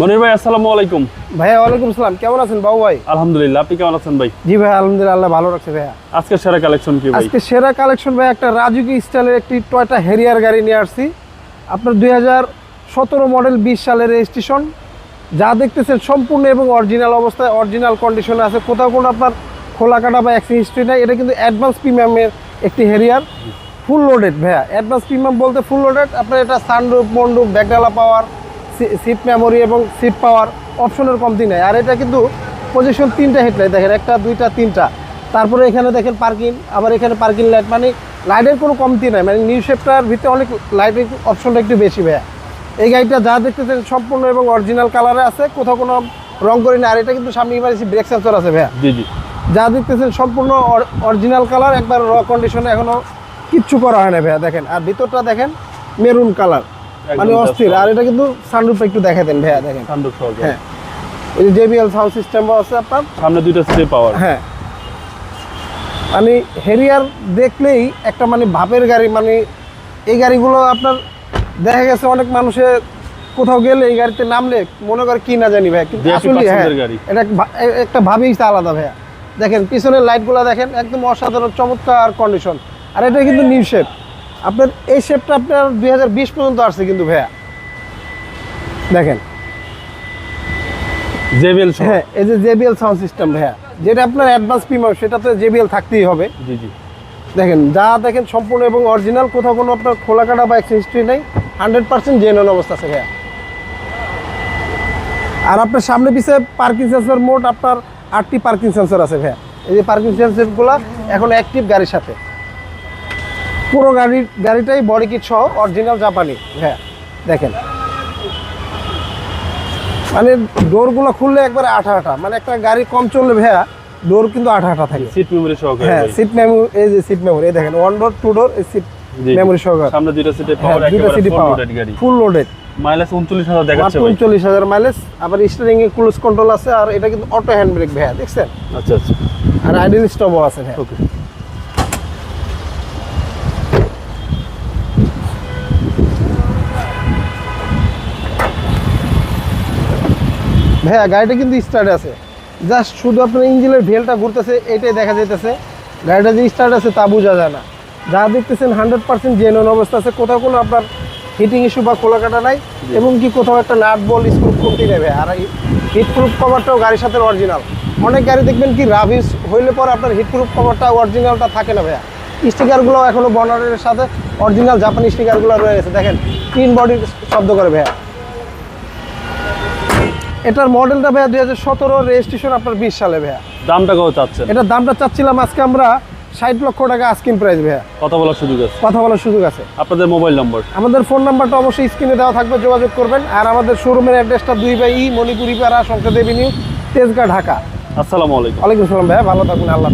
মনির ভাই আসসালামু আলাইকুম। ভাইয়া ওয়ালাইকুম সালাম কেমন আছেন বাবু ভাই? আলহামদুলিল্লাহ আপনি কেমন আছেন ভাই? জি ভাই আলহামদুলিল্লাহ আল্লাহ ভালো রাখছে ভাইয়া। আজকে সেরা কালেকশন কি ভাই? আজকে সেরা কালেকশন ভাই একটা রাজুকি স্টাইলের একটি টয়টা হেরিয়ার গাড়ি নিয়ে আসছি। আপনার দুই হাজার সতেরো মডেল বিশ সালের রেজিস্ট্রেশন যা দেখতেছেন সম্পূর্ণ এবং অরিজিনাল অবস্থায় অরিজিনাল কন্ডিশনে আছে। কোথাও কোনো আপনার খোলা কাটা বা অ্যাক্সিডেন্ট হিস্ট্রি নাই। এটা কিন্তু অ্যাডভান্স প্রিমিয়ামের একটি হেরিয়ার ফুল লোডেড ভাইয়া অ্যাডভান্স প্রিমিয়াম বলতে ফুল লোডেড আপনার এটা সানরুফ মন্ডুপ ব্যাকডালা পাওয়ার সিট মেমোরি এবং সিট পাওয়ার অপশনের কমতি নেই। আর এটা কিন্তু পজিশন তিনটা হেডলাইট দেখেন একটা দুইটা তিনটা। তারপরে এখানে দেখেন পার্কিং আবার এখানে পার্কিং লাইট মানে লাইটের কোনো কমতি নাই। মানে নিউ শেপটার ভিতরে অনেক লাইটের অপশনটা একটু বেশি ভাইয়া। এই গাড়িটা যা দেখতেছেন সম্পূর্ণ এবং অরিজিনাল কালারে আছে কোথাও কোনো রং করি না আর এটা কিন্তু সামনে এবার ব্রেক সেন্সর আছে ভাইয়া। জি জি। যা দেখতেছেন সম্পূর্ণ অরিজিনাল কালার একবার র কন্ডিশনে এখনও কিচ্ছু করা হয় না ভাইয়া দেখেন। আর ভিতরটা দেখেন মেরুন কালার মানে অস্থির। আর এটা কিন্তু সানরুফ একটু দেখা দেন ভাইয়া দেখেন। সান্দুক সহকারে হ্যাঁ। এই যে জেবিএল সাউন্ড সিস্টেম আছে আপনার। সামনে দুইটা সিটে পাওয়ার হ্যাঁ। মানে হেরিয়ার দেখলেই একটা মানে ভাপের গাড়ি মানে এই গাড়িগুলো আপনার দেখা গেছে অনেক মানুষের কোথাও গেলে এই গাড়িতে নামলে মনে করে কি না জানি ভাই কিন্তু আসলে হ্যাঁ এটা এক একটা ভাবেই আলাদা ভাইয়া। দেখেন পিছনের লাইটগুলো দেখেন একদম অসাধারণ চমৎকার কন্ডিশন আর এটা কিন্তু নিউ শেপ আপনার এই শেপটা আপনার দুই হাজার বিশ পর্যন্ত আসছে কিন্তু ভাইয়া। দেখেন। জেবেল হ্যাঁ এই যে জেবিএল সাউন্ড সিস্টেম ভাইয়া যেটা আপনার অ্যাডভান্স প্রিমিয়াম সেটাতে জেবিএল থাকতেই হবে। জি জি। দেখেন যা দেখেন সম্পূর্ণ এবং অরিজিনাল কোথাও কোনো আপনার খোলা কাটা বা হিস্ট্রি নেই। হান্ড্রেড পার্সেন্ট জেনুইন অবস্থা আছে ভাইয়া। আর আপনার সামনে পিছিয়ে পার্কিং সেন্সর মোট আপনার আটটি পার্কিং সেন্সর আছে ভাইয়া। এই যে পার্কিং সেন্সরগুলো এখন অ্যাক্টিভ গাড়ির সাথে। পুরো গাড়ির গাড়িটাই বডি কিট সহ অরিজিনাল জাপানি হ্যাঁ দেখেন। মানে ডোরগুলো খুললে একবারে আঠা আঠা মানে একটা গাড়ি কম চললে ভাইয়া ডোর কিন্তু আঠা আঠা থাকে। সিট মেমোরি সহকারে হ্যাঁ সিট মেমোরি এই যে সিট মেমোরি দেখেন ওয়ান ডোর টু ডোর এই সিট। মেমোরি সহকারে। সামনে দুইটা সিটে হ্যাঁ পাওয়ার দুটো একেবারে সিটি ফুল পাওয়ার গাড়ি। ফুল লোডেড মাইলেজ 39000 দেখাচ্ছে ভাই। উনচল্লিশ হাজার মাইলেজ আবার স্টারিং এ ক্লুজ কন্ট্রোল আছে আর এটা কিন্তু অটো হ্যান্ড ব্রেক ভাইয়া দেখছেন? আচ্ছা আচ্ছা। আর আইডেল স্টপও আছে ভাইয়া। ওকে ভাইয়া গাড়িটা কিন্তু স্টার্ট আছে। জাস্ট শুধু আপনার ইঞ্জিনের ভেলটা ঘুরতেছে এটাই দেখা যাইতেছে। গাড়িটা যে স্টার্ট আছে তা বোঝা যায় না। যা দেখতেছেন হান্ড্রেড পার্সেন্ট জেনুইন অবস্থা আছে। কোথাও কোনো আপনার হিটিং ইস্যু বা খোলা কাটা নাই এবং কি কোথাও একটা নাট বল স্ক্রু কমতি নেবে আর এই হিট প্রুফ কভারটাও গাড়ির সাথে অরিজিনাল অনেক গাড়ি দেখবেন কি রাভিস হইলে পর আপনার হিট প্রুফ কভারটা অরিজিনালটা থাকে না ভাইয়া। স্টিকারগুলো এখনও বনারের সাথে অরিজিনাল জাপানি স্টিকারগুলো রয়ে গেছে। দেখেন তিন বডির শব্দ করে ভাইয়া। এটার মডেলটা ভাইয়া দুই হাজার সতেরো রেজিস্ট্রেশন আপনার বিশ সালে ভাইয়া। দামটা কত চাচ্ছেন? এটার দামটা চাচ্ছিলাম আজকে আমরা ষাট লক্ষ টাকা আস্কিং প্রাইস ভাইয়া। কথা বলার সুযোগ আছে। কথা বলার সুযোগ আছে। আপনাদের মোবাইল নম্বর আমাদের ফোন নাম্বারটা অবশ্যই স্ক্রিনে দেওয়া থাকবে যোগাযোগ করবেন। আর আমাদের শোরুমের অ্যাড্রেসটা দুই বাই ই মণিপুরি পাড়া সংসদ এভিনিউ তেজগাঁ ঢাকা। আসসালামু আলাইকুম। ওয়ালাইকুম আসসালাম ভাইয়া ভালো থাকুন আল্লাহ।